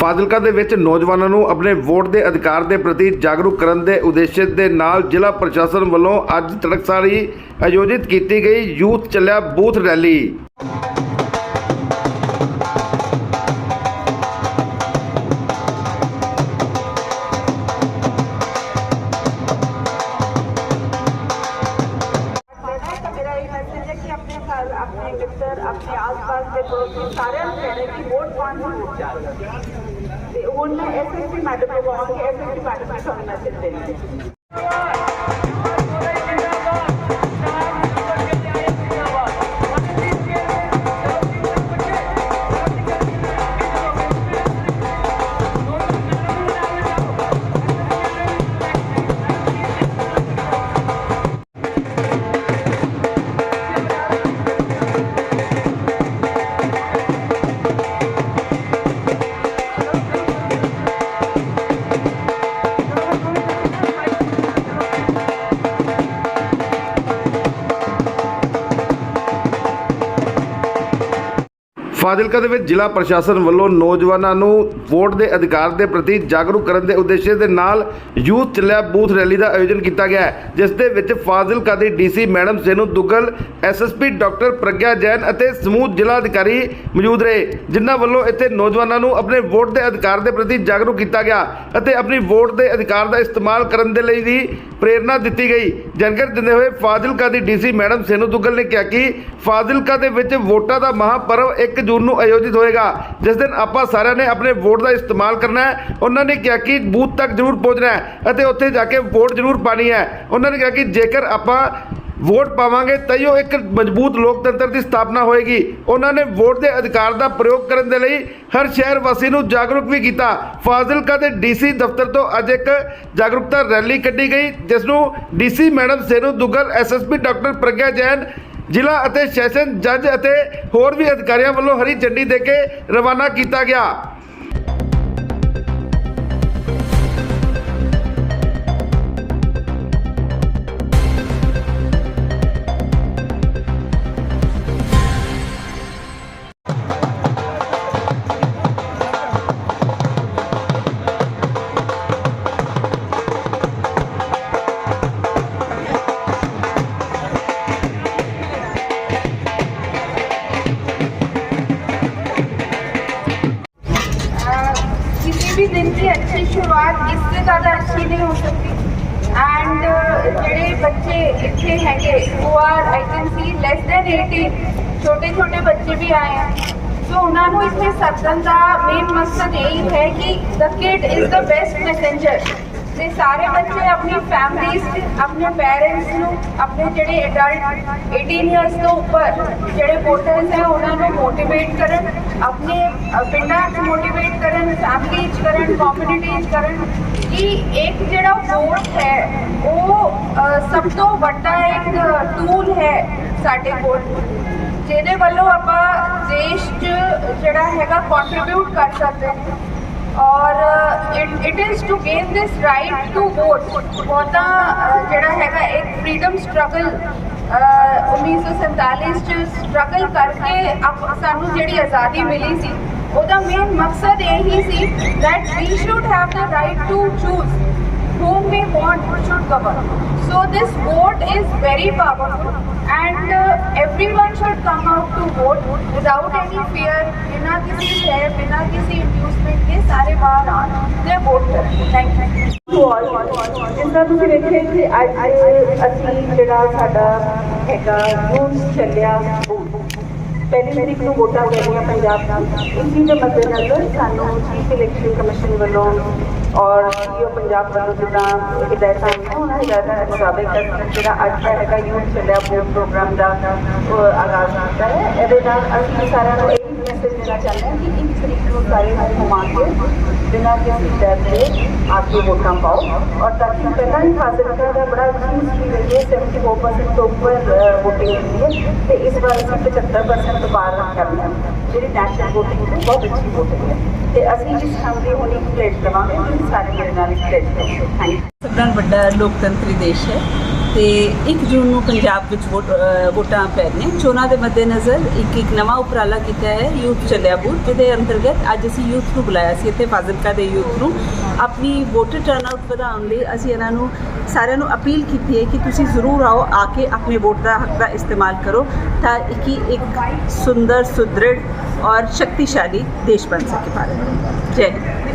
ਫਾਜ਼ਿਲਕਾ ਦੇ ਵਿੱਚ ਨੌਜਵਾਨਾਂ ਨੂੰ ਆਪਣੇ ਵੋਟ ਦੇ ਅਧਿਕਾਰ ਦੇ ਪ੍ਰਤੀ ਜਾਗਰੂਕ ਕਰਨ ਦੇ ਉਦੇਸ਼ ਦੇ ਨਾਲ ਜ਼ਿਲ੍ਹਾ ਪ੍ਰਸ਼ਾਸਨ ਵੱਲੋਂ ਅੱਜ ਤੜਕਸਾਰੀ ਆਯੋਜਿਤ ਕੀਤੀ ਗਈ ਯੂਥ ਚੱਲਿਆ ਬੂਥ ਰੈਲੀ। ਘਰ ਆਪਣੇ ਮਿੱਤਰ, ਆਪਣੇ ਆਸ-ਪਾਸ ਦੇ ਪੜੋਸੀ ਸਾਰਿਆਂ ਨੂੰ ਕਹਿਣਾ ਕਿ ਵੋਟ ਪਾਉਣ ਦੀ ਵੋਟ ਚਾਹੀਏ ਤੇ ਹੁਣ ਮੈਂ ਐਸਐਸਪੀ ਮੈਡਮ ਨੂੰ ਕਹਾਂਗੀ ਐਸਐਸਪੀ ਮੈਡਮ ਨੇ ਤੁਹਾਨੂੰ ਮੈਸੇਜ ਦੇਣਾ ਹੈ ਫਾਜ਼ਿਲਕਾ ਦੇ ਵਿੱਚ ਜ਼ਿਲ੍ਹਾ ਪ੍ਰਸ਼ਾਸਨ ਵੱਲੋਂ ਨੌਜਵਾਨਾਂ ਨੂੰ ਵੋਟ ਦੇ ਅਧਿਕਾਰ ਦੇ ਪ੍ਰਤੀ ਜਾਗਰੂਕ ਕਰਨ ਦੇ ਉਦੇਸ਼ ਦੇ ਨਾਲ ਯੂਥ ਚੱਲਿਆ ਬੂਥ ਰੈਲੀ ਦਾ ਆਯੋਜਨ ਕੀਤਾ ਗਿਆ ਹੈ, ਜਿਸ ਦੇ ਵਿੱਚ ਫਾਜ਼ਿਲਕਾ ਦੀ DC madam Senu Duggal SSP doctor Pragya Jain ਅਤੇ ਸਮੂਹ ਜ਼ਿਲ੍ਹਾ ਅਧਿਕਾਰੀ ਮੌਜੂਦ ਰਹੇ, ਜਿਨ੍ਹਾਂ ਵੱਲੋਂ ਇੱਥੇ ਨੌਜਵਾਨਾਂ ਨੂੰ ਆਪਣੇ ਵੋਟ ਦੇ ਅਧਿਕਾਰ ਦੇ ਪ੍ਰਤੀ ਜਾਗਰੂਕ ਕੀਤਾ ਗਿਆ ਅਤੇ ਆਪਣੀ ਵੋਟ ਦੇ ਅਧਿਕਾਰ ਦਾ ਇਸਤੇਮਾਲ ਕਰਨ ਦੇ ਲਈ ਵੀ ਪ੍ਰੇਰਣਾ ਦਿੱਤੀ ਗਈ। ਜਾਣਕਾਰੀ ਦਿੰਦੇ ਹੋਏ ਫਾਜ਼ਿਲਕਾ ਦੀ ਡੀਸੀ ਮੈਡਮ ਸੇਨੂ ਦੁੱਗਲ ਨੇ ਕਿਹਾ ਕਿ ਫਾਜ਼ਿਲਕਾ ਦੇ ਵਿੱਚ ਵੋਟਾਂ ਦਾ ਮਹਾਪਰਵ 1 ਜੂਨ ਨੂੰ ਆਯੋਜਿਤ ਹੋਏਗਾ, ਜਿਸ ਦਿਨ ਆਪਾਂ ਸਾਰਿਆਂ ਨੇ ਆਪਣੇ ਵੋਟ ਦਾ ਇਸਤੇਮਾਲ ਕਰਨਾ ਹੈ। ਉਹਨਾਂ ਨੇ ਕਿਹਾ ਕਿ ਬੂਥ ਤੱਕ ਜ਼ਰੂਰ ਪਹੁੰਚਣਾ ਹੈ ਅਤੇ ਉੱਥੇ ਜਾ ਕੇ ਵੋਟ ਜ਼ਰੂਰ ਪਾਣੀ ਹੈ। ਉਹਨਾਂ ਨੇ ਕਿਹਾ ਕਿ ਜੇਕਰ ਆਪਾਂ ਵੋਟ ਪਾਵਾਂਗੇ ਤਾਂ ਹੀ ਉਹ ਇੱਕ ਮਜ਼ਬੂਤ ਲੋਕਤੰਤਰ ਦੀ ਸਥਾਪਨਾ ਹੋਏਗੀ। ਉਹਨਾਂ ਨੇ ਵੋਟ ਦੇ ਅਧਿਕਾਰ ਦਾ ਪ੍ਰਯੋਗ ਕਰਨ ਦੇ ਲਈ ਹਰ ਸ਼ਹਿਰ ਵਾਸੀ ਨੂੰ ਜਾਗਰੂਕ ਵੀ ਕੀਤਾ। ਫਾਜ਼ਿਲਕਾ ਦੇ ਡੀਸੀ ਦਫ਼ਤਰ ਤੋਂ ਅੱਜ ਇੱਕ ਜਾਗਰੂਕਤਾ ਰੈਲੀ ਕੱਢੀ ਗਈ ਜਿਸ ਨੂੰ DC madam Senu Duggal SSP doctor Pragya Jain, ਜ਼ਿਲ੍ਹਾ ਅਤੇ ਸੈਸ਼ਨ ਜੱਜ ਅਤੇ ਹੋਰ ਵੀ ਅਧਿਕਾਰੀਆਂ ਵੱਲੋਂ ਹਰੀ ਝੰਡੀ ਦੇ ਕੇ ਰਵਾਨਾ ਕੀਤਾ ਗਿਆ। किसी भी दिन की अच्छी शुरुआत इससे ज़्यादा अच्छी नहीं हो सकती एंड ਜਿਹੜੇ ਬੱਚੇ ਇੱਥੇ ਹੈਗੇ ਉਹ are I can see less than 18 ਛੋਟੇ ਛੋਟੇ ਬੱਚੇ ਵੀ ਆਏ हैं ਸੋ ਉਹਨਾਂ ਨੂੰ ਇੱਥੇ ਸੱਦਣ ਦਾ ਮੇਨ ਮਕਸਦ ਇਹ ਹੈ ਕਿ the kid is the best messenger ਤੇ ਸਾਰੇ ਬੱਚੇ ਆਪਣੀ ਫੈਮਲੀਜ਼ ਆਪਣੇ ਪੈਰੈਂਟਸ ਨੂੰ, ਆਪਣੇ ਜਿਹੜੇ ਅਡਲਟ 18 ਇਅਰਸ ਤੋਂ ਉੱਪਰ ਜਿਹੜੇ ਵੋਟਰਸ ਹੈ, ਉਹਨਾਂ ਨੂੰ ਮੋਟੀਵੇਟ ਕਰਨ, ਆਪਣੇ ਪਿੰਡਾਂ 'ਚ ਮੋਟੀਵੇਟ ਕਰਨ ਫੈਮਲੀ 'ਚ ਕਰਨ ਕਮਿਊਨਿਟੀ 'ਚ ਕਰਨ, ਕਿ ਇੱਕ ਜਿਹੜਾ ਵੋਟ ਹੈ, ਉਹ ਸਭ ਤੋਂ ਵੱਡਾ ਇੱਕ ਟੂਲ ਹੈ ਸਾਡੇ ਕੋਲ। ਜਿਹਦੇ ਵੱਲੋਂ ਆਪਾਂ ਦੇਸ਼ 'ਚ ਜਿਹੜਾ ਹੈਗਾ ਕੰਟਰੀਬਿਊਟ ਕਰ ਸਕਦੇ ਹਾਂ। ਔਰ it is to gain this right to vote ਬਹੁਤਾ ਜਿਹੜਾ ਹੈਗਾ ਇੱਕ ਫਰੀडम ਸਟਰਗਲ 1947 ਚ ਸਟਰਗਲ ਕਰਕੇ ਆਪ- ਸਾਨੂੰ ਜਿਹੜੀ ਆਜ਼ਾਦੀ ਮਿਲੀ ਸੀ, ਉਹਦਾ ਮੇਨ ਮਕਸਦ ਇਹ ਹੀ ਸੀ that we should have the right to choose whom we want should govern. So this vote is very powerful and uh, everyone should come out to vote without any fear, बिना किसी डर, बिना किसी inducement के सारे बाहर आन ते वोट करें. Thank you. ਜਿਸ ਤਰ੍ਹਾਂ ਤੁਸੀਂ ਵੇਖਿਆ ਕਿ ਅੱਜ ਅਸੀਂ ਜਿਹੜਾ ਸਾਡਾ ਹੈਗਾ ਯੂਥ ਚੱਲਿਆ ਪਹਿਲੀ ਤਰੀਕ ਨੂੰ ਵੋਟਾਂ ਪੈਣੀਆਂ ਪੰਜਾਬ ਨਾਲ ਇਸੀ ਦੇ ਮੱਦੇਨਜ਼ਰ ਸਾਨੂੰ ਚੀਫ ਇਲੈਕਸ਼ਨ ਕਮਿਸ਼ਨ ਵੱਲੋਂ ਔਰ ਸੀਓ ਪੰਜਾਬ ਵੱਲੋਂ ਜਿਹੜਾ ਹਦਾਇਤਾਂ ਆਈਆਂ ਉਹਨਾਂ ਹਦਾਇਤਾਂ ਦੇ ਮੁਤਾਬਿਕ ਜਿਹੜਾ ਅੱਜ ਦਾ ਹੈਗਾ ਯੂਥ ਚੱਲਿਆ ਵੋਟ ਪ੍ਰੋਗਰਾਮ ਦਾ, ਉਹ ਆਗਾਜ਼ ਕੀਤਾ ਹੈ। ਇਹਦੇ ਨਾਲ ਅਸੀਂ ਸਾਰਿਆਂ ਨੂੰ ਇਹ ਮੈਸੇਜ ਦੇਣਾ ਚਾਹੁੰਦੇ ਹਾਂ ਕਿ ਇੱਕ ਤਰੀਕ ਨੂੰ ਸਾਰੇ ਨੂੰ ਘੁਮਾ ਕੇ ਬਿਨਾਂ ਕਿਸੇ ਡਰ ਦੇ ਆ ਕੇ ਵੋਟਾਂ ਪਾਓ। ਔਰ ਤਾਂ ਕਿ ਪਹਿਲਾਂ ਹੀ ਫਾਜ਼ਿਲਕਾ ਦਾ ਬੜਾ ਅੱਛੀ ਹਿਸਟਰੀ ਰਹੀ ਹੈ 74% ਤੋਂ ਉੱਪਰ ਵੋਟਿੰਗ ਹੁੰਦੀ ਹੈ ਤੇ ਇਸ ਵਾਰ ਅਸੀਂ 75% ਤੋਂ ਪਾਰ ਕਰਨਾ ਜਿਹੜੀ ਨੈਸ਼ਨਲ ਵੋਟਿੰਗ ਹੈ, ਬਹੁਤ ਅੱਛੀ ਵੋਟਿੰਗ ਹੈ। ਤੇ ਅਸੀਂ ਜਿਸ ਕੰਮ ਦੀ ਹੁਣ ਇੱਕ ਪਲੇਟ ਲਵਾਂਗੇ ਤੁਸੀਂ ਸਾਰੇ ਮੇਰੇ ਨਾਲ ਇੱਕ ਪਲੇਟ ਕਰੋ। ਥੈਂਕ ਯੂ ਸਭ ਤੋਂ ਵੱਡਾ ਲੋਕਤੰਤਰੀ ਦੇਸ਼ ਹੈ। ਤੇ 1 ਜੂਨ ਨੂੰ ਪੰਜਾਬ ਵਿੱਚ ਵੋਟ ਵੋਟਾਂ ਪੈ ਰਹੀਆਂ। ਚੋਣਾਂ ਦੇ ਮੱਦੇਨਜ਼ਰ ਇੱਕ ਇੱਕ ਨਵਾਂ ਉਪਰਾਲਾ ਕੀਤਾ ਹੈ, ਯੂਥ ਚੱਲਿਆ ਬੂਥ, ਜਿਹਦੇ ਅੰਤਰਗਤ ਅੱਜ ਅਸੀਂ ਯੂਥ ਨੂੰ ਬੁਲਾਇਆ ਸੀ। ਇੱਥੇ ਫਾਜ਼ਿਲਕਾ ਦੇ ਯੂਥ ਨੂੰ ਆਪਣੀ ਵੋਟਰ ਟਰਨਆਊਟ ਵਧਾਉਣ ਲਈ ਅਸੀਂ ਇਹਨਾਂ ਨੂੰ ਸਾਰਿਆਂ ਨੂੰ ਅਪੀਲ ਕੀਤੀ ਹੈ ਕਿ ਤੁਸੀਂ ਜ਼ਰੂਰ ਆਓ, ਆ ਕੇ ਆਪਣੇ ਵੋਟ ਦਾ ਹੱਕ ਦਾ ਇਸਤੇਮਾਲ ਕਰੋ ਤਾਂ ਕਿ ਇੱਕ ਸੁੰਦਰ, ਸੁਦ੍ਰਿੜ ਔਰ ਸ਼ਕਤੀਸ਼ਾਲੀ ਦੇਸ਼ ਬਣ ਸਕੇ ਭਾਰਤ। ਜੈ ਹਿੰਦ।